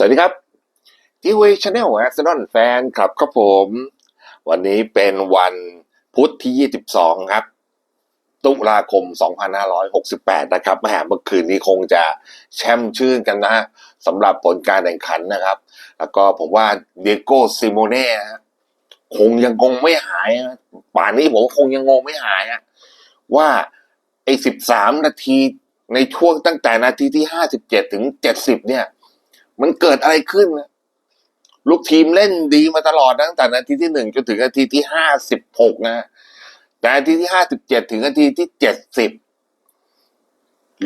สวัสดีครับทีวีชาแนลแอสนอนแฟนครับครับผม วันนี้เป็นวันพุธที่ 22 ครับ ตุลาคม 2568 นะครับแหมเมื่อคืนนี้คงจะแช่มชื่นกันนะสำหรับผลการแข่งขันนะครับ แล้วก็ผมว่าเดโก้ซิโมเน่คงยังงงไม่หาย ป่านนี้ผมคงยังงงไม่หาย ว่าไอ้ 13 นาทีในช่วงตั้งแต่นาทีที่ 57 ถึง 70 เนี่ย มันเกิดอะไรขึ้นนะลูกทีมเล่นดีมาตลอดตั้งแต่นาทีที่หนึ่งจนถึงนาทีที่ห้าสิบหกนะแต่นาทีที่ห้าสิบเจ็ดถึงนาทีที่เจ็ดสิบ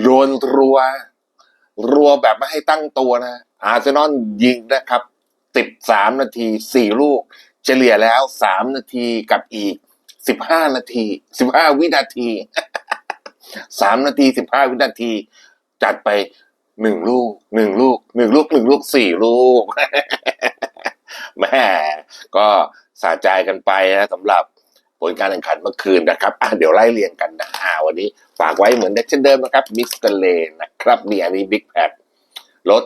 รวนรัว รัวแบบไม่ให้ตั้งตัวนะ อาร์เซนอลยิงนะครับสิบสามนาทีสี่ลูก เฉลี่ยแล้วสามนาทีกับอีกสิบห้านาทีสิบห้าวินาทีสามนาทีสิบห้าวินาที จัดไป หนึ่งลูกหนึ่งลูกหนึ่งลูกหนึ่งลูกสี่ลูกแม่ก็สะใจกันไปนะสำหรับผลการแข่งขันเมื่อคืนนะครับอะเดี๋ยวไล่เรียงกันนะอ่าวันนี้ฝากไว้เหมือนเช่นเดิมนะครับมิสเตอร์เลนนะครับนี่อันนี้บิ๊กแพดรส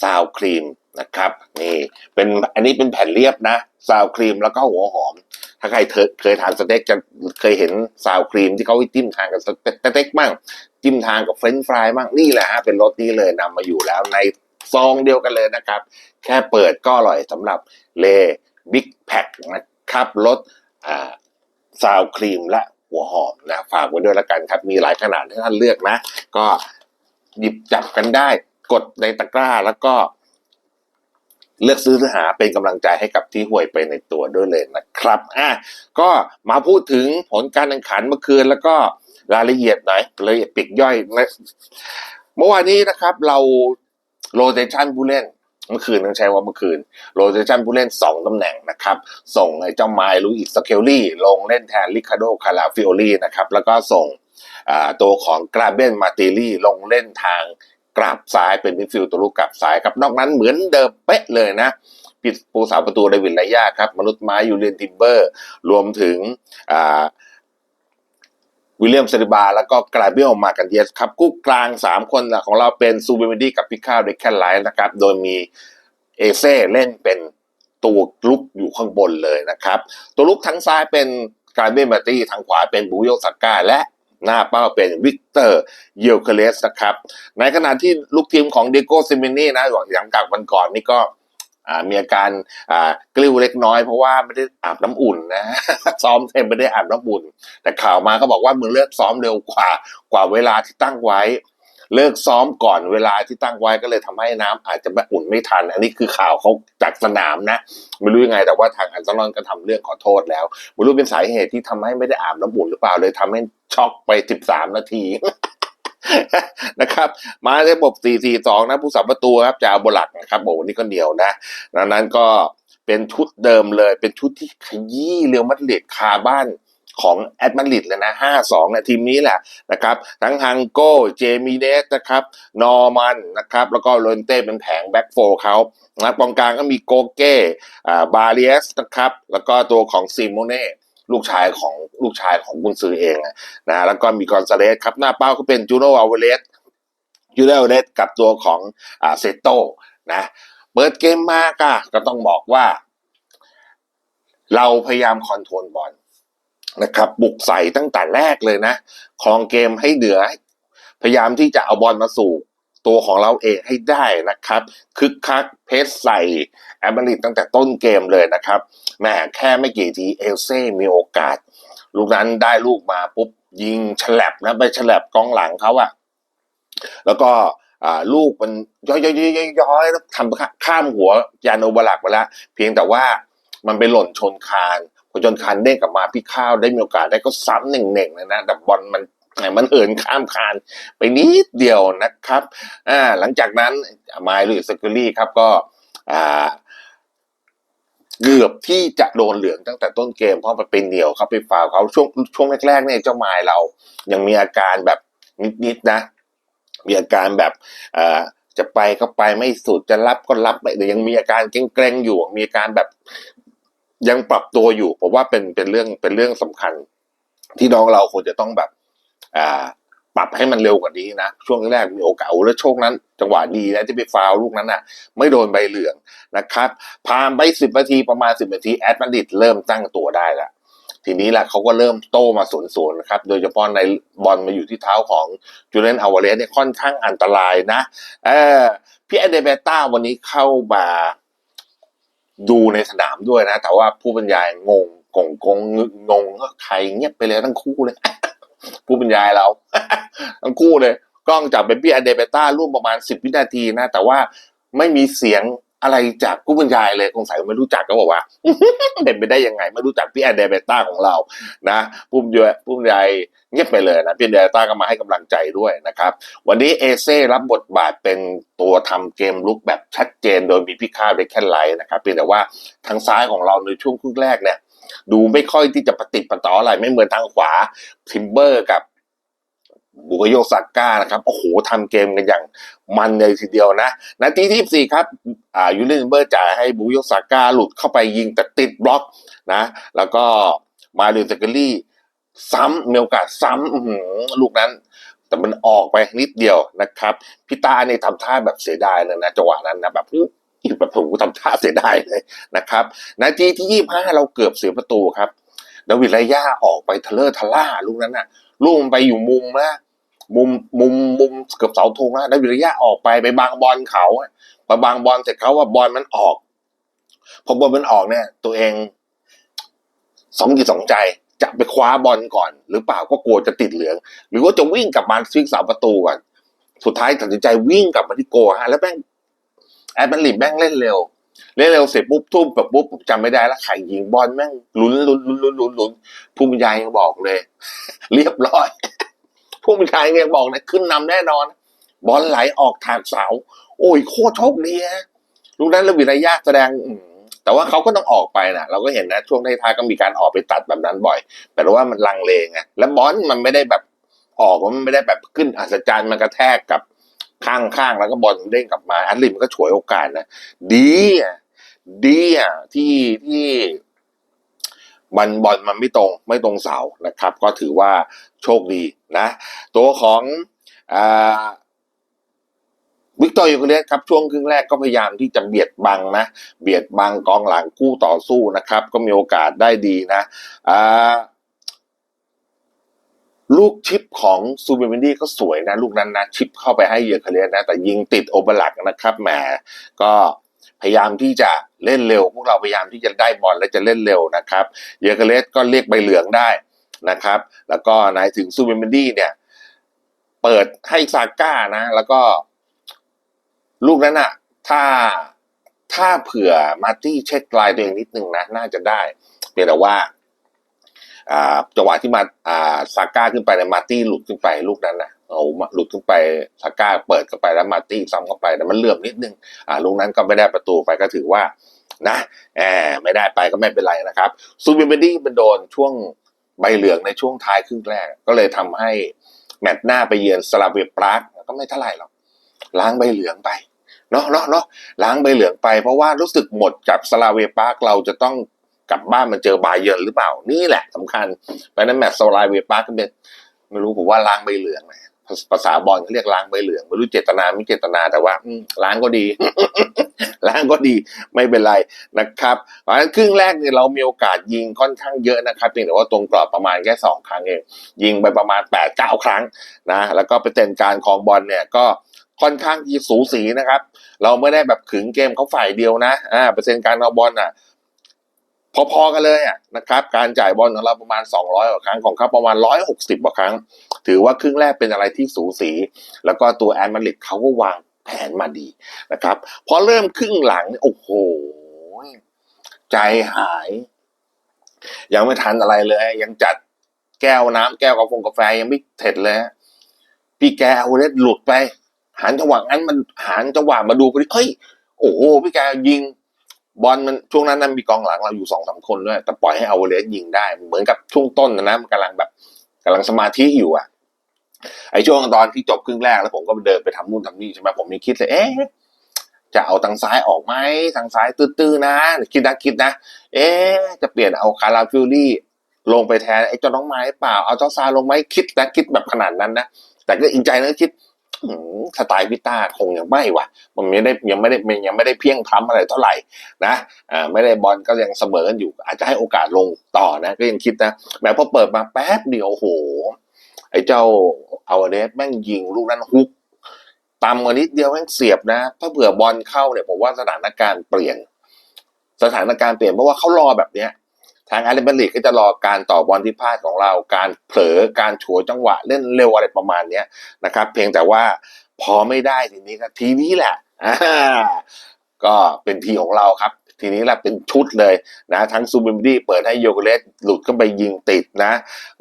ซาวครีมนะครับ นี่เป็นอันนี้เป็นแผ่นเรียบนะซาวครีมแล้วก็หัวหอม ถ้าใครเคยทานสเต็กจะเคยเห็นซาวครีมที่เขาจิ้มทานกับสเต็กบ้างจิ้มทานกับเฟรนช์ฟรายบ้างนี่แหละฮะเป็นรสนี้เลยนำมาอยู่แล้วในซองเดียวกันเลยนะครับ แค่เปิดก็อร่อยสำหรับเลบิ๊กแพคนะครับรสซาวครีมและหัวหอมนะฝากไว้ด้วยละกันครับ มีหลายขนาดให้ท่านเลือกนะ ก็หยิบจับกันได้กดในตะกร้าแล้วก็ เลือกซื้อหาเป็นกำลังใจให้กับที่ห่วยไปในตัวด้วยเลยนะครับอะก็มาพูดถึงผลการแข่งขันเมื่อคืนแล้วก็รายละเอียดหน่อยรายละเอียดปลีกย่อยนะเมื่อวานนี้นะครับเราโรเตชันผู้เล่นเมื่อคืนต้องใช้ว่าเมื่อคืนโรเตชันผู้เล่นสองตำแหน่งนะครับ ส่งไอ้เจ้าไมล์ลุยส์สเคลลี่ ลงเล่นแทนลิคาโดคาราฟิโอลี่นะครับ แล้วก็ส่งตัวของกราเบนมาติลี่ลงเล่นทาง กราบซ้ายเป็นมิดฟิลด์ตัวลูกกราบซ้ายครับนอกนั้นเหมือนเดิมเป๊ะเลยนะปิดปูสาวประตูเดวิดไลยาครับ มนุษย์ไม้ยูเลียนทิมเบอร์ รวมถึงวิลเลียมเซริบา แล้วก็กราเบลมากันเยสครับกู้กลางสามคนของเราเป็นซูเบมิดี้กับพิคาเดคแคนไลน์นะครับ โดยมีเอเซ่เล่นเป็นตัวลุกอยู่ข้างบนเลยนะครับ ตัวลุกทั้งซ้ายเป็นกราเบลมาตี้ทางขวาเป็นบูโยซาก้าและ หน้าเป้าเป็นวิกเตอร์เยลเคเลสนะครับ ในขณะที่ลูกทีมของเดโกซิมินีนะอย่างจากวันก่อนนี่ก็มีอาการกลิ้วเล็กน้อยเพราะว่าไม่ได้อาบน้ำอุ่นนะซ้อมเทมไม่ได้อาบน้ำอุ่น แต่ข่าวมาก็บอกว่ามือเลือกซ้อมเร็วกว่ากว่าเวลาที่ตั้งไว้ เลิกซ้อมก่อนเวลาที่ตั้งไว้ก็เลยทำให้น้ำอาจจะไม่อุ่นไม่ทัน อันนี้คือข่าวเขาจากสนามนะ ไม่รู้ยังไงแต่ว่าทางอันซอนก็ทำเรื่องขอโทษแล้วไม่รู้เป็นสาเหตุที่ทำให้ไม่ได้อาบน้ำอุ่นหรือเปล่าเลยทำให้ช็อกไป 13 นาทีนะครับ มาในระบบ 4-4-2 นะ ผู้สัมประตูครับจะเอาบหลักนะครับโอ้นี่ก็เหนียวนะดังนั้นก็เป็นชุดเดิมเลย เป็นชุดที่ขยี้เรียวมัดริดคาบ้าน ของแอดมาริดเลยนะ 5-2นะทีมนี้แหละนะครับ ทั้งฮังโก้ เจมิเนสนะครับ นอร์มันนะครับ แล้วก็โรนเต้เป็นแผงแบ็กโฟเขานะกองกลางก็มีโกเก้อ่าบาเลียสนะครับ แล้วก็ตัวของซิโมเน่ลูกชายของลูกชายของกุนซือเองนะแล้วก็มีกอนซาเลสครับ หน้าเป้าก็เป็นจูโนอัลเวเลสจูโนอัลเวเลสกับตัวของอ่าเซโตนะเปิดเกมมากอะก็ต้องบอกว่า เราพยายามคอนโทรลบอล นะครับ บุกใส่ตั้งแต่แรกเลยนะครองเกมให้เหนือ พยายามที่จะเอาบอลมาสู่ตัวของเราเองให้ได้นะครับคึกคักเพสใส่แอมเบริดตั้งแต่ต้นเกมเลยนะครับแหมแค่ไม่กี่ทีเอลเซ่มีโอกาส ลูกนั้นได้ลูกมาปุ๊บยิงฉลับนะไปฉลับกองหลังเขาอะแล้วก็ลูกมันย้อยย้อยย้อยย้อยทำข้ามหัวยานโนบลักไปแล้วเพียงแต่ว่ามันไปหล่นชนคาน พอชนคานเด้งกลับมาพี่ข้าวได้มีโอกาสได้ก็ซ้ำหนึ่งหนึ่งเลยนะแต่บอลมันมันเหินข้ามคานไปนิดเดียวนะครับอ่าหลังจากนั้นไมล์ลุยส์สกิลลี่ครับก็อ่าเกือบที่จะโดนเหลืองตั้งแต่ต้นเกมเพราะมันเป็นเหนียวเขาไปฟาเขาช่วงช่วงแรกๆเนี่ยเจ้าไมล์เรา ยังมีอาการแบบนิดๆนะ มีอาการแบบเอ่อจะไปก็ไปไม่สุดจะรับก็รับไม่แต่ยังมีอาการเกรงๆอยู่มีอาการแบบ ยังปรับตัวอยู่ผมว่าเป็นเป็นเรื่องเป็นเรื่องสำคัญ ที่น้องเราควรจะต้องแบบ อ่า ปรับให้มันเร็วกว่านี้นะ ช่วงแรกมีโอกาสแล้วโชคนั้น จังหวะดีนะที่ไปฟาวลูกนั้นน่ะ ไม่โดนใบเหลืองนะครับผ่านไปสิบนาทีประมาณสิบนาทีแอดมาดริดเริ่มตั้งตัวได้ละทีนี้แหละเขาก็เริ่มโตมาสวนๆนะครับ โดยเฉพาะในบอลมาอยู่ที่เท้าของจูเลนอาวาเรสเนี่ยค่อนข้างอันตรายนะเออพี่แอดเดเบต้าวันนี้เข้ามา ดูในสนามด้วยนะ แต่ว่าผู้บรรยายงงกงกงงงก็ใครเงียบไปเลยทั้งคู่เลย ผู้บรรยายเรา ทั้งคู่เลย กล้องจับเป็นพี่อเดเบต้าร่วมประมาณสิบวินาทีนะ แต่ว่าไม่มีเสียง อะไรจากผู้บรรยายเลยคงใส่ไม่รู้จักก็บอกว่าเป็นไปได้ยังไง ไม่รู้จักพี่แอนเดเบต้าของเรานะผู้บรรยายผู้บรรยายเงียบไปเลยนะพี่อเดเบต้าก็มาให้กำลังใจด้วยนะครับ วันนี้เอเซ่รับบทบาทเป็นตัวทำเกมลุกแบบชัดเจน โดยมีพี่ข้าวเด็กแค่ไลท์นะครับเพียงแต่ว่าทางซ้ายของเราในช่วงครึ่งแรกเนี่ยดูไม่ค่อยที่จะปฏิดปต่ออะไรไม่เหมือนทางขวาทิมเบอร์กับ บุกโยซาก้านะครับ โอ้โหทำเกมกันอย่างมันเลยทีเดียวนะ นาทีที่สี่ครับ อ่ายูเลนเบอร์จ่ายให้บุกโยซาก้าหลุดเข้าไปยิงแต่ติดบล็อกนะ แล้วก็มาเดนเซกรี่ซ้ำมีโอกาสซ้ำลูกนั้น แต่มันออกไปนิดเดียวนะครับพี่ตาเนี่ยทำท่าแบบเสียดายเลยนะจังหวะนั้นนะแบบอื้อแบบผมทำท่าเสียดายเลยนะครับนาทีที่ยี่ห้าเราเกือบเสียประตูครับดาวิดไรย่าออกไปทะเลอร์ทะล่าลูกนั้นน่ะลูกมันไปอยู่มุมนะ มุมมุมมุมเกือบเสาธงนะดาวิดไรย่าออกไปไปบางบอลเขาอะพอบางบอลเสร็จเขาว่าบอลมันออกพอบอลมันออกเนี่ย ตัวเองสองจิตสองใจจะไปคว้าบอลก่อน หรือเปล่าก็กลัวจะติดเหลือง หรือว่าจะวิ่งกลับมาซิกเสาประตูก่อนสุดท้ายตัดสินใจวิ่งกลับมาที่โกฮะแล้วแม่งแอดมันลิบแม่งเล่นเร็วเล่นเร็วเสร็จปุ๊บทุ่มแบบปุ๊บจำไม่ได้แล้วใครยิงบอลแม่งลุ้นลุ้นลุ้นลุ้นลุ้นลุ้นผู้บรรยายยังบอกเลย เรียบร้อย ผู้บรรยายยังบอกนะขึ้นนำแน่นอน บอลไหลออกทางเสา โอ้ยโคตรโชคดีฮะลูกนั้นระวิระยะแสดงอืแต่ว่าเขาก็ต้องออกไปนะเราก็เห็นนะช่วงท้ายๆก็มีการออกไปตัดแบบนั้นบ่อย แต่ว่ามันลังเลไงแล้วบอลมันไม่ได้แบบออกมันไม่ได้แบบขึ้นอัศจรรย์มันกระแทกกับข้างๆแล้วก็บอลเด้งกลับมาอันลิมก็ฉวยโอกาสนะดีอะดีอะที่ที่ มันบอลมันไม่ตรงไม่ตรงเสานะครับ ก็ถือว่าโชคดีนะ ตัวของวิกตอร์ยูเคเลสครับช่วงครึ่งแรกก็พยายามที่จะเบียดบังนะ เบียดบังกองหลังคู่ต่อสู้นะครับ ก็มีโอกาสได้ดีนะลูกชิปของซูเปอร์เมนดี้ก็สวยนะ ลูกนั้นนะ ชิปเข้าไปให้เยอเคเลสนะ แต่ยิงติดโอเบลักนะครับแหมก็ พยายามที่จะเล่นเร็ว พวกเราพยายามที่จะได้บอลและจะเล่นเร็วนะครับเยอเคเลสก็เรียกใบเหลืองได้นะครับ แล้วก็นายถึงซูเปอร์เมนดี้เนี่ยเปิดให้ซาก้านะ แล้วก็ลูกนั้นอะถ้าถ้าเผื่อมาร์ตี้เช็คลายตัวเองนิดนึงนะ น่าจะได้เพียงแต่ว่าจังหวะที่มาอ่าซาก้าขึ้นไปเนี่ยมาร์ตี้หลุดขึ้นไปลูกนั้นนะ เอาหลุดขึ้นไปซาก้าเปิดเข้าไปแล้วมาตี้ซ้ำเข้าไปแต่มันเลื่อมนิดนึงอ่าลูกนั้นก็ไม่ได้ประตูไปก็ถือว่านะแหมไม่ได้ไปก็ไม่เป็นไรนะครับซูบิเบดี้มันโดนช่วงใบเหลืองในช่วงท้ายครึ่งแรก ก็เลยทำให้แมตช์หน้าไปเยือนสลาเวียปรากก็ไม่เท่าไหร่หรอกล้างใบเหลืองไปเนาะเนาะเนาะล้างใบเหลืองไปเพราะว่ารู้สึกหมดกับสลาเวียปร์กเราจะต้องกลับบ้านมาเจอบาเยิร์นหรือเปล่านี่แหละสำคัญเพราะฉะนั้นแมตช์สลาเวียปร์กก็เป็นไม่รู้ผมว่าล้างใบเหลืองนะ ภาษาบอลเขาเรียกล้างใบเหลืองไม่รู้เจตนาไม่เจตนาแต่ว่าล้างก็ดี ล้างก็ดีไม่เป็นไรนะครับเพราะฉะนั้นครึ่งแรกเนี่ยเรามีโอกาสยิงค่อนข้างเยอะนะครับเพียงแต่ว่าตรงกรอบประมาณแค่สองครั้งเองยิงไปประมาณแปดเก้าครั้งนะแล้วก็เปอร์เซ็นต์การครองบอลเนี่ยก็ค่อนข้างที่สูสีนะครับ เราไม่ได้แบบขึงเกมเขาฝ่ายเดียวนะอ่าเปอร์เซ็นต์การเอาบอลอะ พอๆกันเลยอะนะครับ การจ่ายบอลของเราประมาณ 200กว่าครั้งของเขาประมาณ 160กว่าครั้ง ถือว่าครึ่งแรกเป็นอะไรที่สูสี แล้วก็ตัวแอนมาริดเขาก็วางแผนมาดีนะครับ พอเริ่มครึ่งหลังนี่โอ้โห ใจหาย ยังไม่ทันอะไรเลย ยังจัดแก้วน้ำแก้วกาแฟกาแฟยังไม่เสร็จเลยพี่แกเอาเล็ดหลุดไปหันจังหวะงั้นมันหันจังหวะมาดูพอดีเฮ้ยโอ้โหพี่แกยิง บอลมันช่วงนั้นนั้นมีกองหลังเราอยู่สองสามคนด้วย แต่ปล่อยให้เอาเลสยิงได้ เหมือนกับช่วงต้นนะนะมันกำลังแบบกำลังสมาธิอยู่อะไอช่วงตอนที่จบครึ่งแรกแล้วผมก็เดินไปทำนู่นทำนี่ใช่ไหมผมมีคิดเลยเอ๊ะจะเอาทางซ้ายออกไหมทางซ้ายตื้อๆนะคิดนะคิดนะ เอ๊ะจะเปลี่ยนเอาคาราฟิลลี่ลงไปแทนไอ้เจ้าน้องไม้เปล่าเอาเจ้าซาลงไหมคิดนะคิดแบบขนาดนั้นนะแต่ก็อีกใจนึงคิด สไตล์พิต้าคงยังไม่ว่ะ มันไม่ได้ยังไม่ได้ยังไม่ได้เพียงพล้ำอะไรเท่าไหร่นะอ่าไม่ได้บอลก็ยังเสมอกันอยู่ อาจจะให้โอกาสลงต่อนะก็ยังคิดนะแม้พอเปิดมาแป๊บเดียวโอ้โหไอ้เจ้าเอาเดสแม่งยิงลูกนั้นฮุกต่ำกว่านิดเดียวแม่งเสียบนะ ถ้าเผื่อบอลเข้าเนี่ยผมว่าสถานการณ์เปลี่ยน สถานการณ์เปลี่ยนเพราะว่าเขารอแบบเนี้ย ทางอาร์เรนลิกก็จะรอการต่อบอลที่พลาดของเรา การเผลอการฉวยจังหวะเล่นเร็วอะไรประมาณเนี้ยนะครับ เพียงแต่ว่าพอไม่ได้ทีนี้ก็ทีนี้แหละก็เป็นทีของเราครับ ทีนี้แหละเป็นชุดเลยนะ ทั้งซูบิมดี้เปิดให้โยเกเลสหลุดก็ไปยิงติดนะ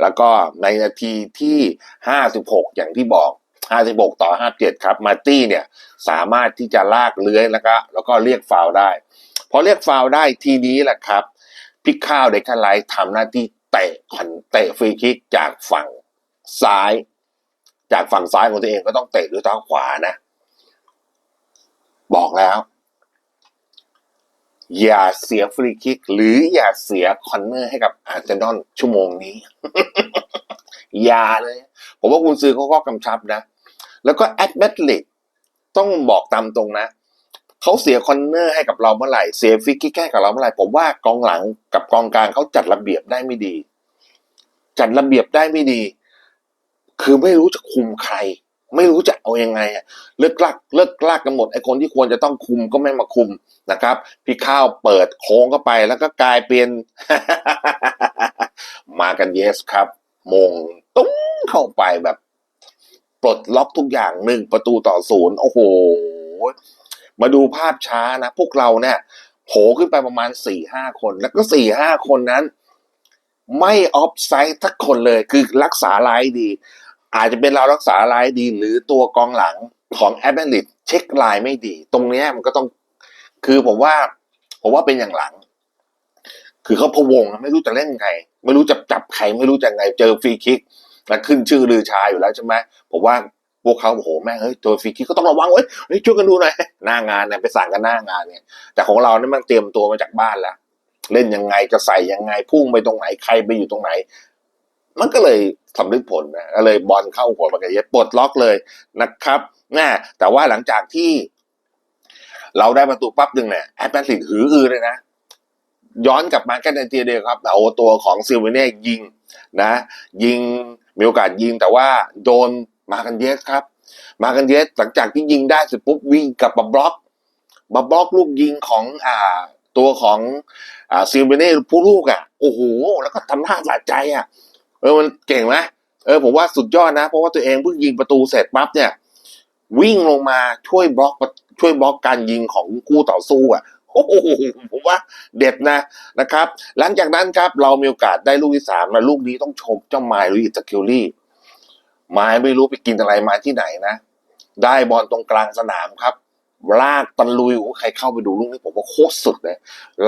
แล้วก็ในนาทีที่ 56 อย่างที่บอก 56 ต่อ 57 ครับ มาร์ตี้เนี่ยสามารถที่จะลากเลื้อยแล้วก็แล้วก็เรียกฟาวได้พอเรียกฟาวได้ทีนี้แหละครับ พิกข้าวเด็กคไลท์ทำหน้าที่เตะคอนเตะฟรีคิกจากฝั่งซ้าย จากฝั่งซ้ายของตัวเองก็ต้องเตะด้วยเท้าขวานะ บอกแล้ว อย่าเสียฟรีคิก หรืออย่าเสียคอนเนอร์ให้กับอาร์เซนอลชั่วโมงนี้ อย่าเลย ผมว่าคุณซื้อเขาก็กำชับนะ แล้วก็แอดเมทลิกต้องบอกตามตรงนะ เขาเสียคอนเนอร์ให้กับเราเมื่อไหร่เสียฟรีคิกให้กับเราเมื่อไหร่ผมว่ากองหลังกับกองกลางเขาจัดระเบียบได้ไม่ดี จัดระเบียบได้ไม่ดี คือไม่รู้จะคุมใคร ไม่รู้จะเอายังไงอะเลิกลักเลิกลากกันหมดไอ้คนที่ควรจะต้องคุมก็ไม่มาคุมนะครับ พี่ข้าวเปิดโค้งเข้าไปแล้วก็กลายเป็น มากันเยสครับ มงตุ้งเข้าไปแบบ ปลดล็อกทุกอย่างหนึ่งประตูต่อศูนย์โอ้โห มาดูภาพช้านะ พวกเราเนี่ยโผล่ขึ้นไปประมาณสี่ห้าคน แล้วก็สี่ห้าคนนั้น ไม่ออฟไซด์ทักคนเลยคือรักษาลน์ดี อาจจะเป็นเรารักษาลน์ดี หรือตัวกองหลังของแอดเนลิตเช็คลน์ไม่ดี ตรงนี้มันก็ต้อง คือผมว่า ผมว่าเป็นอย่างหลัง คือเขาพะวงไม่รู้จะเล่นไง ไม่รู้จะจับใครไม่รู้จะไงเจอฟรีคิกแล้วขึ้นชื่อลือชาอยู่แล้วใช่ไหมผมว่า พวกเขาโอ้โหแม่งเฮ้ยตัวฟรีคิกก็ต้องระวังเว้ยเฮ้ยช่วยกันดูหน่อยหน้างานเนี่ยไปสั่งกันหน้างานเนี่ย แต่ของเราเนี่ยมันเตรียมตัวมาจากบ้านแล้วเล่นยังไงจะใส่ยังไงพุ่งไปตรงไหนใครไปอยู่ตรงไหน มันก็เลยสำเร็จผลนะก็เลยบอลเข้าหัวปากเย็ดปลดล็อกเลยนะครับน่แต่ว่าหลังจากที่ เราได้ประตูปั๊บหนึ่งเนี่ยแอตแลนติกหืออือเลยนะย้อนกลับมาแค่นาทีเดียวครับเอาตัวของซิลเวเน่ยิงนะ ยิงมีโอกาสยิงแต่ว่าโดน มากันเยสครับ มากันเยสหลังจากที่ยิงได้เสร็จปุ๊บวิ่งกลับมาบล็อกมาบล็อกลูกยิงของอ่าตัวของอ่าซิลเวเน่ผู้ลูกอะโอ้โหแล้วก็ทำท่าสะใจอะเออมันเก่งไหมเออผมว่าสุดยอดนะ เพราะว่าตัวเองเพิ่งยิงประตูเสร็จปั๊บเนี่ยวิ่งลงมาช่วยบล็อกช่วยบล็อกการยิงของคู่ต่อสู้อะโอ้โหผมว่าเด็ดนะนะครับ หลังจากนั้นครับเรามีโอกาสได้ลูกที่สามและลูกนี้ต้องชมเจ้าไมล์ลุยส์สกิลลี่ มล์ไม่รู้ไปกินอะไรมาที่ไหนนะ ได้บอลตรงกลางสนามครับ ลากตะลุยโอ้ใครเข้าไปดูลูกนี้ผมว่าโคตรสุดเลย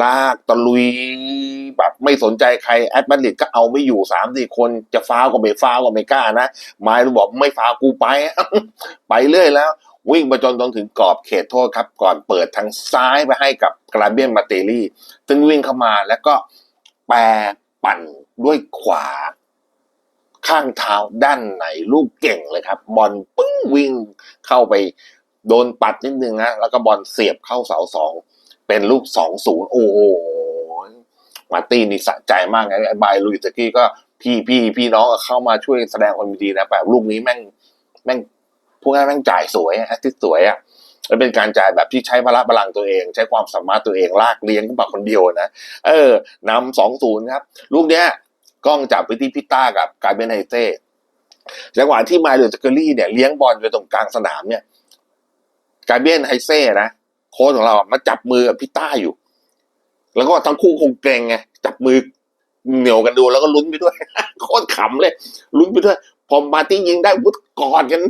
ลากตะลุยแบบไม่สนใจใครแอดมาดริดก็เอาไม่อยู่สามสี่คนจะฟาวก็ไม่ฟาวก็ไม่กล้านะไมล์บอกไม่ฟาวกูไป ไปเรื่อยแล้ว วิ่งมาจนจนถึงกรอบเขตโทษครับ ก่อนเปิดทางซ้ายไปให้กับกราเบียนมาเตลี่ซึ่งวิ่งเข้ามาแล้วก็แปรปั่นด้วยขวา ข้างเท้าด้านไหนลูกเก่งเลยครับ บอลปึ้งวิ่งเข้าไปโดนปัดนิดนึงนะแล้วก็บอลเสียบเข้าเสาสองเป็นลูกสองศูนย์โอ้โหมาตี้นี่สะใจมากไงไอ้บายลุยสกี้ก็พี่พี่พี่น้องเข้ามาช่วยแสดงความยินดีนะแบบลูกนี้แม่งแม่งพวกนั้นแม่งจ่ายสวยแอสซิสสวยอะแล้วเป็นการจ่ายแบบที่ใช้พละพลังตัวเอง ใช้ความสามารถตัวเองลากเลี้ยงขึ้นมาคนเดียวนะ เออนำสองศูนย์ครับ ลูกเนี้ย กล้องจับไปที่พิต้ากับกาเบนไฮเต้จังหวะที่มาเดอร์สเกอรี่เนี่ยเลี้ยงบอลไปตรงกลางสนามเนี่ยกาเบนไฮเซ่นะโค้ชของเราอะมาจับมือกับพี่ต้าอยู่ แล้วก็ทั้งคู่คงเกรงไงจับมือเหนียวกันดูแล้วก็ลุ้นไปด้วยโคตรขำเลยลุ้นไปด้วยพอมาตี้ยิงได้พุทกอดกัน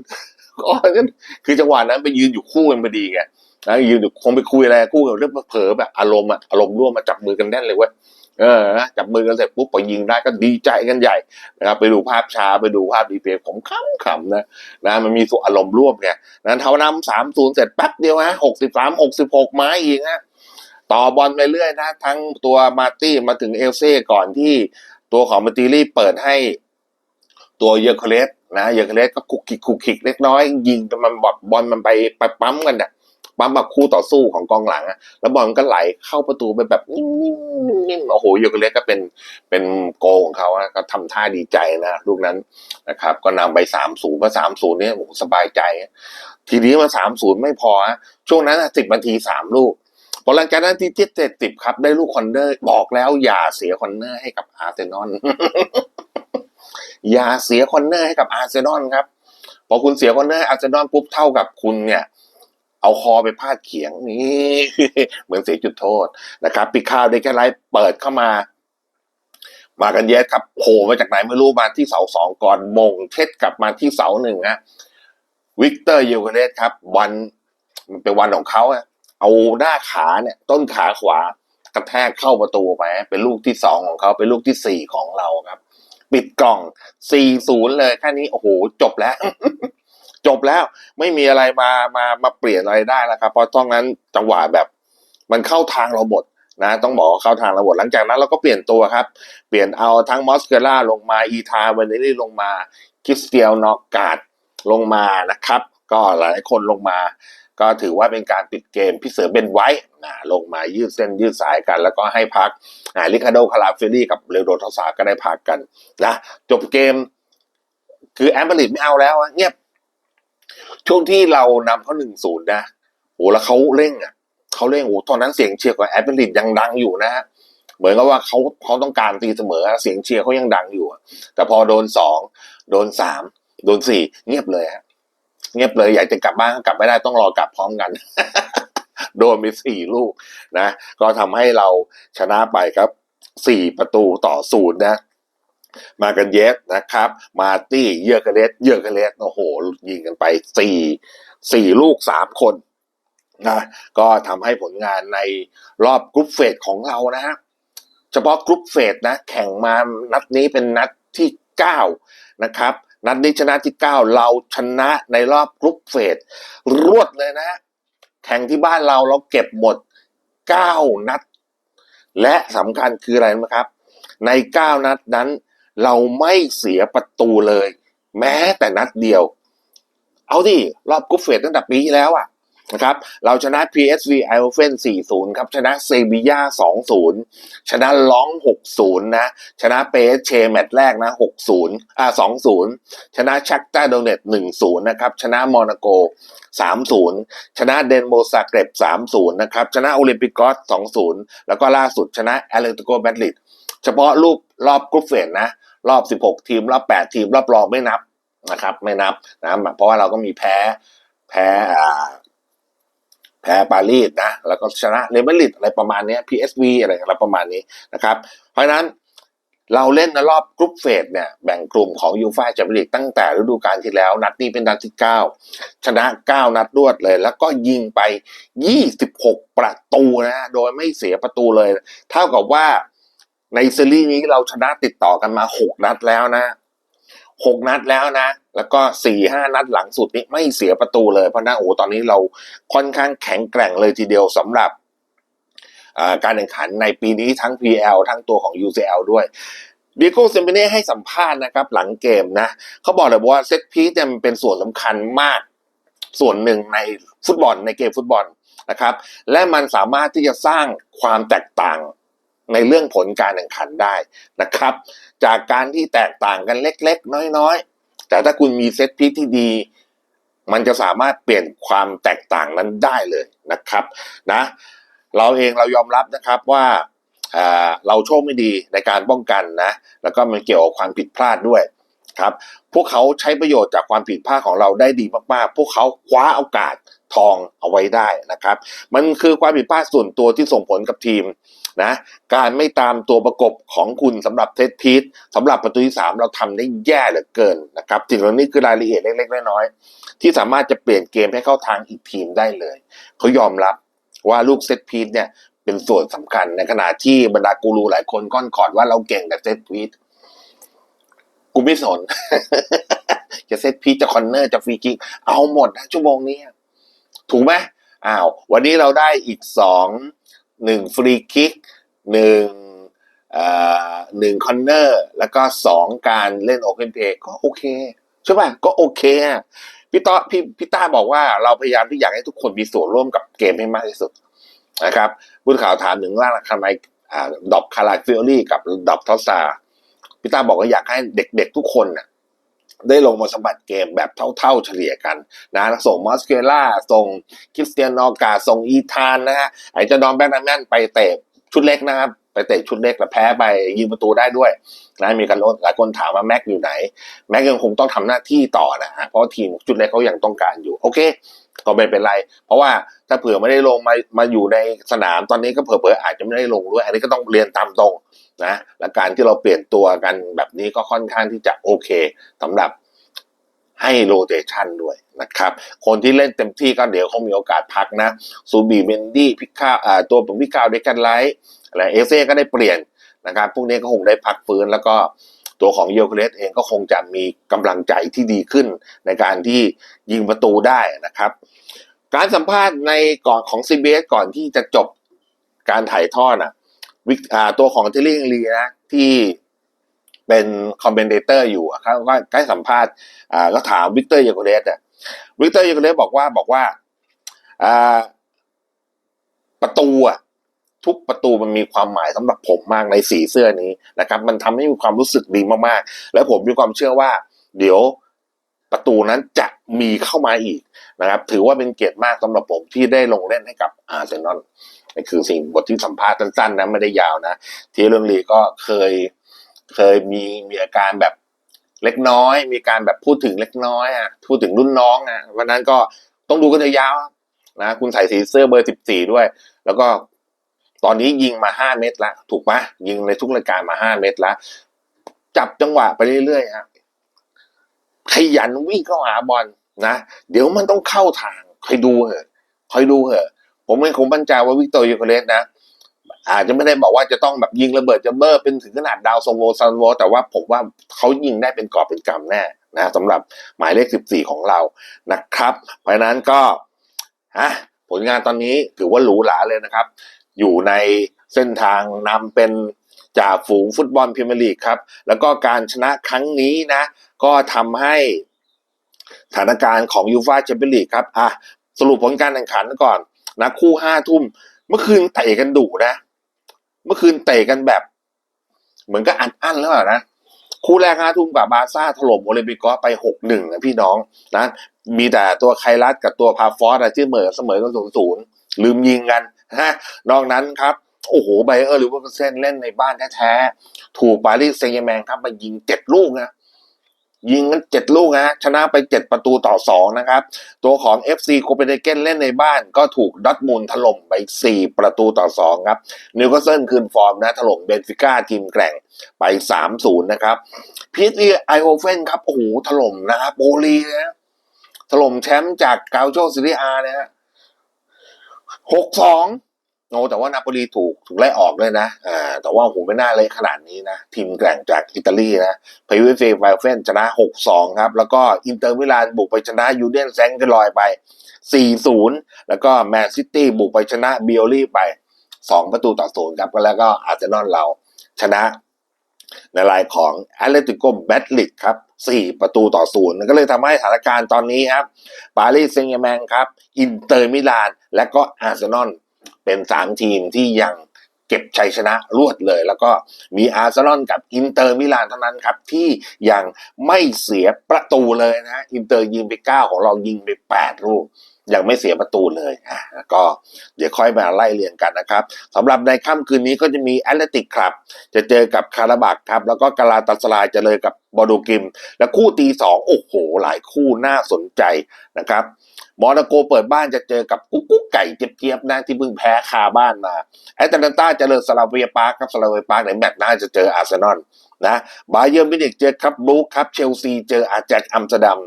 กอดกันคือจังหวะนั้นไปยืนอยู่คู่กันพอดีไงนะยืนอยู่คงไปคุยอะไรคู่กันเรื่องเผลอแบบอารมณ์อะอารมณ์ร่วมมาจับมือกันแน่นเลยเว้ย เออจับมือกันเสร็จปุ๊บพอยิงได้ก็ดีใจกันใหญ่นะครับ ไปดูภาพช้าไปดูภาพดีเพย์ผมขำขำนะนะมันมีส่วนอารมณ์ร่วมไงนั้นเท่านำสามศูนย์เสร็จแป๊บเดียวฮะหกสิบสามหกสิบหกไม้อีกฮะต่อบอลไปเรื่อยนะ ทั้งตัวมาร์ตี้มาถึงเอลเซ่ก่อนที่ตัวของมาติลี่เปิดให้ตัวเยอร์เคเลสนะเยอร์เกเลสก็คุกคิกคุกคิกเล็กน้อย ยิงจนมันบอลบอลมันไปไปปั๊มกันอะ ปั๊มแบบคู่ต่อสู้ของกองหลังอะแล้วบอลมันก็ไหลเข้าประตูไปแบบนิ่มๆนิ่มโอ้โหยอร์เกเลสก็เป็นเป็นโกของเขาอะก็ทำท่าดีใจนะลูกนั้นนะครับ ก็นำไปสามศูนย์มาสามศูนย์เนี่ยโอ้สบายใจ ทีนี้มาสามศูนย์ไม่พอช่วงนั้นสิบนาทีสามลูกพอหลังจากนั้นที่เจ็ดเจ็ดสิบครับได้ลูกคอนเนอร์บอกแล้วอย่าเสียคอนเนอร์ให้กับอาร์เซนอลอย่าเสียคอนเนอร์ให้กับอาร์เซนอลครับพอคุณเสียคอนเนอร์ให้อาร์เซนอลปุ๊บเท่ากับคุณเนี่ย เอาคอไปพาดเขียงนี่เหมือนเสียจุดโทษนะครับปิดข้าวได้แค่ไรเปิดเข้ามา มากันเยสครับโผล่มาจากไหนไม่รู้มาที่เสาสองก่อนมงเท็ดกลับมาที่เสาหนึ่งฮะวิกเตอร์ยูเกเรสครับ วันมันเป็นวันของเขาอะเอาหน้าขาเนี่ย ต้นขาขวากระแทกเข้าประตูไปเป็นลูกที่สองของเขาเป็นลูกที่สี่ของเราครับ ปิดกล่องสี่ศูนย์เลยแค่นี้โอ้โหจบแล้ว จบแล้วไม่มีอะไรมามามาเปลี่ยนอะไรได้แล้วครับ เพราะตอนนั้นจังหวะแบบมันเข้าทางเราหมดนะต้องบอกว่าเข้าทางเราหมดหลังจากนั้นเราก็เปลี่ยนตัวครับ เปลี่ยนเอาทั้งมอสเกล่าลงมาอีธาเวเนลี่ลงมาคริสเตียลนอกกาดลงมานะครับ ก็หลายคนลงมา ก็ถือว่าเป็นการปิดเกมพี่เสือเบนไว้นะลงมายืดเส้นยืดสายกัน แล้วก็ให้พักอาลิคาโดคาราเฟลลี่กับเรโดทอสาก็ได้พักกันนะจบเกม คือแอมเบริดไม่เอาแล้วเงียบ ช่วงที่เรานำเขาหนึ่งศูนย์นะโอ้แล้วเขาเร่งอะเขาเร่งโอ้ตอนนั้นเสียงเชียร์ของแอมเบริดยังดังอยู่นะฮะเหมือนกับว่าเขาเขาต้องการตีเสมอเสียงเชียร์เขายังดังอยู่ แต่พอโดนสองโดนสามโดนสี่เงียบเลยฮะเงียบเลยอยากจะกลับบ้านก็กลับไม่ได้ต้องรอกลับพร้อมกัน โดนไปสี่ลูกนะ ก็ทำให้เราชนะไปครับสี่ประตูต่อศูนย์นะ มากันเยสนะครับ มาตี้เยอร์กเลสเยอร์กเลสโอ้โห ยิงกันไปสี่สี่ลูกสามคนนะก็ทำให้ผลงานในรอบกรุ๊ปเฟสของเรานะฮะเฉพาะกรุ๊ปเฟสนะ แข่งมานัดนี้เป็นนัดที่เก้านะครับ นัดนี้ชนะที่เก้าเราชนะในรอบกรุ๊ปเฟสรวดเลยนะ แข่งที่บ้านเราเราเก็บหมดเก้านัด และสำคัญคืออะไรนะครับ ในเก้านัดนั้น เราไม่เสียประตูเลย แม้แต่นัดเดียว เอาดิรอบกรุ๊ปเฟสตั้งแต่ปีที่แล้วอะ นะครับเราชนะ PSV Eindhoven 4-0 ครับ ชนะเซบีย่า2-0 ชนะล้อง 6-0 นะ ชนะเปเชแมตช์แรกนะ 6-0 อ่า 2-0 ชนะชักตาโดเนต1-0 นะครับ ชนะมอนาโก 3-0 ชนะเดนโมซาเกรบ3-0 นะครับ ชนะโอลิมปิกอส2-0 แล้วก็ล่าสุดชนะแอตเลติโกมาดริดเฉพาะรูปรอบกรุ๊ปเฟสนะ รอบ 16 ทีม รอบ 8 ทีม รอบรองไม่นับนะครับ ไม่นับนะ เพราะว่าเราก็มีแพ้ แพ้อ่า แพ้ปารีสนะ แล้วก็ชนะเรอัลมาดริดอะไรประมาณนี้ PSV อะไรอะไรประมาณนี้นะครับ เพราะฉะนั้นเราเล่นในรอบกรุ๊ปเฟสเนี่ยแบ่งกลุ่มของยูฟ่าแชมเปี้ยนลีกตั้งแต่ฤดูกาลที่แล้ว นัดนี้เป็นนัดที่ 9 ชนะ 9 นัดรวดเลย แล้วก็ยิงไป 26 ประตูนะ โดยไม่เสียประตูเลย เท่ากับว่าในซีรีส์นี้เราชนะติดต่อกันมา 6 นัดแล้วนะ หกนัดแล้วนะ แล้วก็สี่ห้านัดหลังสุดนี้ไม่เสียประตูเลย เพราะนั้นโอ้ตอนนี้เราค่อนข้างแข็งแกร่งเลยทีเดียวสำหรับการแข่งขันในปีนี้ทั้ง PL ทั้งตัวของ UCL ด้วยดิโก้เซมเบเน่ให้สัมภาษณ์นะครับหลังเกมนะเขาบอกเลยว่าเซตพีซเนี่ยมันเป็นส่วนสำคัญมาก ส่วนหนึ่งในฟุตบอลในเกมฟุตบอลนะครับ และมันสามารถที่จะสร้างความแตกต่าง ในเรื่องผลการแข่งขันได้นะครับ จากการที่แตกต่างกันเล็กๆ น้อยๆ แต่ถ้าคุณมีเซตพีซที่ดี มันจะสามารถเปลี่ยนความแตกต่างนั้นได้เลยนะครับนะเราเองเรายอมรับนะครับว่าเราโชคไม่ดีในการป้องกันนะ แล้วก็มันเกี่ยวกับความผิดพลาดด้วยครับ พวกเขาใช้ประโยชน์จากความผิดพลาดของเราได้ดีมากๆ พวกเขาคว้าโอกาสทองเอาไว้ได้นะครับ มันคือความผิดพลาดส่วนตัวที่ส่งผลกับทีม นะการไม่ตามตัวประกบของคุณสำหรับเซตพีซสำหรับประตูที่สามเราทำได้แย่เหลือเกินนะครับสิ่งเหล่านี้คือรายละเอียดเล็กๆน้อยๆที่สามารถจะเปลี่ยนเกมให้เข้าทางอีกทีมได้เลย เขายอมรับว่าลูกเซตพีซเนี่ยเป็นส่วนสำคัญในขณะที่บรรดากูรูหลายคนก้อนขอดว่าเราเก่งแต่เซตพีซกูไม่สน จะเซตพีจะคอนเนอร์จะฟรีคิก เอาหมดนะชั่วโมงนี้ ถูกไหมอ้าว วันนี้เราได้อีกสอง หนึ่งฟรีคิกหนึ่งเอ่อหนึ่งคอนเนอร์แล้วก็สองการเล่นโอเพนเพย์ก็โอเคใช่ป่ะก็โอเคพี่ต้อพี่พี่ต้าบอกว่าเราพยายามที่อยากให้ทุกคนมีส่วนร่วมกับเกมให้มากที่สุดนะครับผู้ข่าวถามถึงว่าทำไมดอกคาราฟิโอรี่กับดอกทอสซาพี่ต้าบอกว่าอยากให้เด็กๆทุกคนน่ะ ได้ลงมาสมผัสเกมแบบเท่าๆเฉลี่ยกันนะส่งมอสเกล่าส่งคริสเตียนนอกาส่งอีธานนะฮะไอจะดอมแบงค์แมนไปเตะชุดเล็กนะครับไปเตะชุดเล็กแต่แพ้ไปยิงประตูได้ด้วยนะมีการลดหลายคนถามว่าแม็กอยู่ไหน แม็กยังคงต้องทำหน้าที่ต่อนะฮะเพราะทีมชุดเล็กเขายังต้องการอยู่ โอเค ก็ไม่เป็นไร เพราะว่าถ้าเผื่อไม่ได้ลงมามาอยู่ในสนามตอนนี้ก็เผื่อๆอาจจะไม่ได้ลงด้วยอันนี้ก็ต้องเรียนตามตรงนะและการที่เราเปลี่ยนตัวกันแบบนี้ก็ค่อนข้างที่จะโอเคสำหรับให้โรเตชันด้วยนะครับ คนที่เล่นเต็มที่ก็เดี๋ยวเขามีโอกาสพักนะ ซูบีเมนดี้พิก้าอ่าตัวผมพิก้าเดกันไลท์อะไรเอเซ่ก็ได้เปลี่ยนนะครับ พวกนี้ก็คงได้พักฟื้นแล้วก็ ตัวของโยลเคเลสเองก็คงจะมีกำลังใจที่ดีขึ้นในการที่ยิงประตูได้นะครับ การสัมภาษณ์ในก่อนของ CBS ก่อนที่จะจบการถ่ายทอดอะวิกอ่าตัวของเทลลี่ลีนะที่เป็นคอมเมนเตอร์อยู่อะเขาก็ใกล้สัมภาษณ์ก็ถามวิกเตอร์เยูโกเลสอะวิกเตอร์เยูโกเลสบอกว่าบอกว่าอ่าประตูอะ ทุกประตูมันมีความหมายสำหรับผมมากในสีเสื้อนี้นะครับ มันทำให้มีความรู้สึกดีมากๆ และผมมีความเชื่อว่า เดี๋ยวประตูนั้นจะมีเข้ามาอีกนะครับ ถือว่าเป็นเกียรติมากสำหรับผมที่ได้ลงเล่นให้กับอาร์เซนอลนี่คือสิ่งบทที่สัมภาษณ์สั้นๆนะไม่ได้ยาวนะทีเรืองลีก็เคยเคยมีมีอาการแบบเล็กน้อย มีการแบบพูดถึงเล็กน้อยอะพูดถึงรุ่นน้องอะวันนั้นก็ต้องดูกันยาวนะคุณใส่สีเสื้อเบอร์สิบสี่ด้วย แล้วก็ ตอนนี้ยิงมาห้าเม็ดละถูกปะยิงในทุกรายการมาห้าเม็ดละจับจังหวะไปเรื่อยๆครับขยันวิ่งเข้าหาบอลนะ เดี๋ยวมันต้องเข้าทางคอยดูเหอะคอยดูเหอะ ผมไม่คงมั่นใจว่าวิกตอร์ยูเคเลสนะ อาจจะไม่ได้บอกว่าจะต้องแบบยิงระเบิดจัมเบอร์เป็นถึงขนาดดาวซงโวซันโวแต่ว่าผมว่าเขายิงได้เป็นกอบเป็นกำแน่นะสำหรับหมายเลขสิบสี่ของเรานะครับ เพราะนั้นก็ฮะผลงานตอนนี้ถือว่าหรูหราเลยนะครับ อยู่ในเส้นทางนำเป็นจ่าฝูงฟุตบอลพรีเมียร์ลีกครับ แล้วก็การชนะครั้งนี้นะ ก็ทำให้สถานการณ์ของยูฟ่าแชมเปี้ยนลีกครับอะสรุปผลการแข่งขันก่อนนะคู่ห้าทุ่ม เมื่อคืนเตะกันดุนะ เมื่อคืนเตะกันแบบ เหมือนกับอัดอั้นแล้วนะคู่แรกห้าทุ่มกับบาร์ซ่าถล่มโอลิมปิกอไปหกหนึ่งนะพี่น้องนะมีแต่ตัวไคลัสกับตัวพาฟอสอะที่เหมือเสมอกันศูนย์ศูนย์ ลืมยิงกันนะนอกนั้นครับโอ้โหไบเออร์หรือว่าเส้นเล่นในบ้านแท้ๆถูกปารีสเซงต์แมงครับมายิงเจ็ดลูกนะยิงกันเจ็ดลูกนะชนะไปเจ็ดประตูต่อสองนะครับ ตัวของ FC โคเปนเฮเกนเล่นในบ้านก็ถูกดอทมูลถล่มไปสี่ประตูต่อสองครับนิวคาสเซิลคืนฟอร์มนะถล่มเบนฟิก้าทีมแกร่งไปสามศูนย์นะครับพีทีไอโอเฟนครับโอ้โหถล่มนะครับโบลีนะถล่มแชมป์จากกาโชซิริอานะฮะ หกสองโอ้แต่ว่านาโปลีถูกถูกไล่ออกเลยนะอ่าแต่ว่าโหไม่น่าเลยขนาดนี้นะ ทีมแกร่งจากอิตาลีนะพายุเฟไวเฟนชนะ6-2ครับ แล้วก็อินเตอร์มิลานบุกไปชนะยูเดียนแซงก็ลอยไป4-0แล้วก็แมนซิตี้บุกไปชนะเบียลี่ไป2ประตูต่อศูนย์ครับแล้วก็อาร์เซนอลเราชนะ ในรายของแอตเลติโกแบดลิกครับ4 ประตูต่อศูนย์ก็เลยทำให้สถานการณ์ตอนนี้ครับปารีสเซงต์แมงครับ อินเตอร์มิลาน และก็อาร์เซนอลเป็น 3 ทีมที่ยังเก็บชัยชนะรวดเลย แล้วก็มีอาร์เซนอลกับอินเตอร์มิลานเท่านั้นครับ ที่ยังไม่เสียประตูเลยนะอินเตอร์ยิงไป 9 ของเรายิงไป 8 ลูก ยังไม่เสียประตูเลยอะก็เดี๋ยวค่อยมาไล่เรียงกันนะครับสำหรับในค่ำคืนนี้ก็จะมีแอตเลติกครับ จะเจอกับคาราบักครับ แล้วก็กาลาตัสลายจะเลยกับบอดูกิม และคู่ตีสองโอ้โห หลายคู่น่าสนใจนะครับมอนาโกเปิดบ้านจะเจอกับกุ๊กกุ๊กไก่เจี๊ยบๆนะที่เพิ่งแพ้คาบ้านมาแอตแลนตาจะเลยสลาเวียปาร์คครับสลาเวียปาร์คในแมตช์หน้าจะเจออาร์เซนอลนะบาเยิร์มิวนิกเจอครับลูคครับเชลซีเจออาแจกอัมสเตอร์ดัม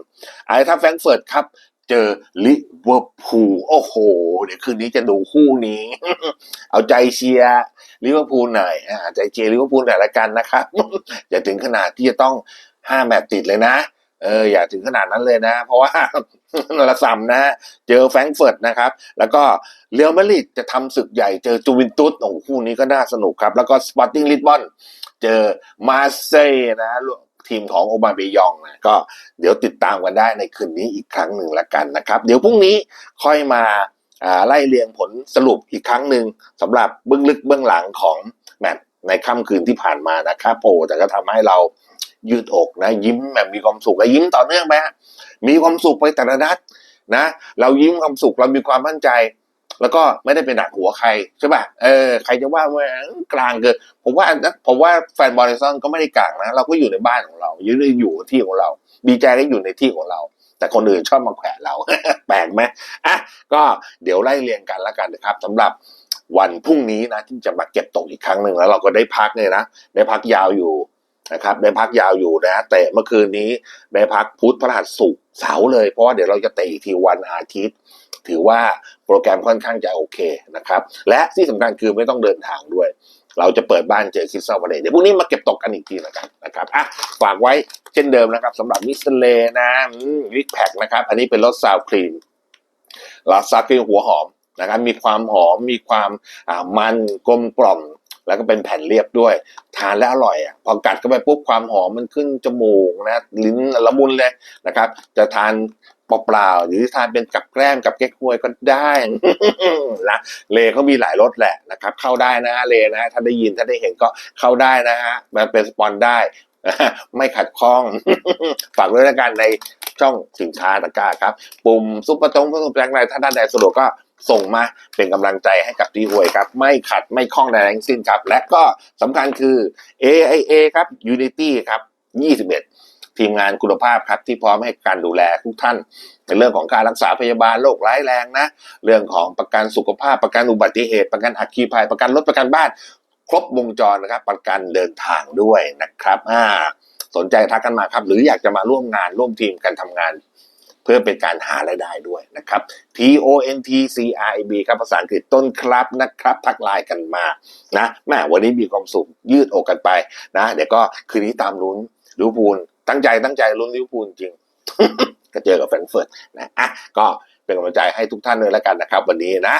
ไอ้ถ้าแฟรงเฟิร์ตครับ เจอลิเวอร์พูลโอ้โห เดี๋ยวคืนนี้จะดูคู่นี้ เอาใจเชียร์ลิเวอร์พูลหน่อยอ่าใจเชียร์ลิเวอร์พูลหน่อยละกันนะครับอย่าถึงขนาดที่จะต้องห้าแมตช์ติดเลยนะเอออย่าถึงขนาดนั้นเลยนะ เพราะว่าระสำนะเจอแฟรงก์เฟิร์ตนะครับ แล้วก็เรอัลมาดริดจะทำศึกใหญ่เจอจูเวนตุสโอ้คู่นี้ก็น่าสนุกครับ แล้วก็สปอร์ติ้งลิสบอนเจอมาเซ่นะ ทีมของโอบาเบยองนะก็เดี๋ยวติดตามกันได้ในคืนนี้อีกครั้งหนึ่งละกันนะครับ เดี๋ยวพรุ่งนี้ค่อยมาไล่เรียงผลสรุปอีกครั้งหนึ่งสำหรับเบื้องลึกเบื้องหลังของแมตช์ในค่ำคืนที่ผ่านมานะครับโอแต่ก็ทำให้เรายืดอกนะยิ้มแบบมีความสุขและยิ้มต่อเนื่องไปฮะมีความสุขไปแต่ละนัดนะ เรายิ้มความสุขเรามีความมั่นใจ แล้วก็ไม่ได้เป็นหนักหัวใครใช่ป่ะเออใครจะว่าว่ากลางเกินผมว่านะผมว่าแฟนบอลเลซอนก็ไม่ได้กลางนะเราก็อยู่ในบ้านของเราอยู่ในอยู่ที่ของเราดีใจก็อยู่ในที่ของเรา แต่คนอื่นชอบมาแขวะเรา แปลกไหมอะก็เดี๋ยวไล่เรียงกันแล้วกันนะครับสำหรับวันพรุ่งนี้นะที่จะมาเก็บตกอีกครั้งหนึ่งแล้วเราก็ได้พักเนี่ยนะได้พักยาวอยู่นะครับได้พักยาวอยู่นะเตะเมื่อคืนนี้ได้พักพุธพฤหัสศุกร์เสาร์เลยเพราะว่าเดี๋ยวเราจะเตะอีกทีวันอาทิตย์ ถือว่าโปรแกรมค่อนข้างจะโอเคนะครับ และที่สำคัญคือไม่ต้องเดินทางด้วย เราจะเปิดบ้านเจอคิสตัลพาเลเดี๋ยวพรุ่งนี้มาเก็บตกกันอีกทีแล้วกันนะครับอะฝากไว้เช่นเดิมนะครับสำหรับมิสเลนะวิกแพคนะครับ อันนี้เป็นรสซาวครีมลาซาคือหัวหอมนะครับมีความหอมมีความอ่ามันกลมกล่อมแล้วก็เป็นแผ่นเรียบด้วย ทานแล้วอร่อยอะพอกัดเข้าไปปุ๊บความหอมมันขึ้นจมูกนะลิ้นละมุนเลยนะครับ จะทาน เปล่าๆหรือทานเป็นกับแกล้มกับเก๊กฮวยก็ได้นะเลเขามีหลายรสแหละนะครับ เข้าได้นะเลนะ ถ้าได้ยินถ้าได้เห็นก็เข้าได้นะฮะมันเป็นสปอนได้ไม่ขัดข้อง ฝากด้วยแล้วกันในช่องสินค้าตะกร้าครับ ปุ่มซุปเปอร์ตงซุปเปอร์แปลงไรถ้าด้านใดสะดวกก็ส่งมาเป็นกำลังใจให้กับพี่หวยครับ ไม่ขัดไม่ข้องใดทั้งสิ้นครับ และก็สำคัญคือ AIA ครับ Unity ครับ 21 ทีมงานคุณภาพครับที่พร้อมให้การดูแลทุกท่าน ในเรื่องของการรักษาพยาบาลโรคร้ายแรงนะ เรื่องของประกันสุขภาพประกันอุบัติเหตุ ประกันอัคคีภัย ประกันรถประกันบ้าน ครบวงจรนะครับ ประกันเดินทางด้วยนะครับอ่าสนใจทักกันมาครับ หรืออยากจะมาร่วมงานร่วมทีมกันทำงาน เพื่อเป็นการหารายได้ด้วยนะครับ T O N T C R I B ครับภาษาอังกฤษต้นครับนะครับทักไลน์กันมานะแม่วันนี้มีความสุขยืดอกกันไปนะ เดี๋ยวก็คืนนี้ตามลุ้นลิเวอร์พูล ตั้งใจตั้งใจลุ้นลิเวอร์พูลจริงก็เจอกับแฟรงก์เฟิร์ตนะอะก็เป็นกำลังใจให้ทุกท่านด้วยแล้วกันนะครับ วันนี้นะ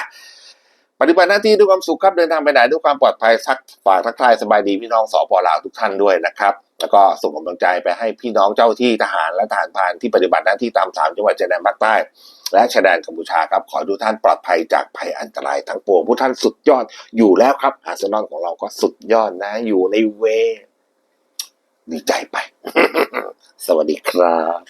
ปฏิบัติหน้าที่ด้วยความสุขครับเดินทางไปไหนด้วยความปลอดภัยสักฝากทักทายสบายดีพี่น้องสปลาวทุกท่านด้วยนะครับ แล้วก็ส่งกำลังใจไปให้พี่น้องเจ้าที่ทหารและทหารพานที่ปฏิบัติหน้าที่ตามสามจังหวัดชายแดนภาคใต้ และชายแดนกัมพูชาครับขอทุกท่านปลอดภัยจากภัยอันตรายทั้งปวงผู้ท่านสุดยอดอยู่แล้วครับอาร์เซนอลของเราก็สุดยอดนะอยู่ในเว ดีใจไป สวัสดีครับ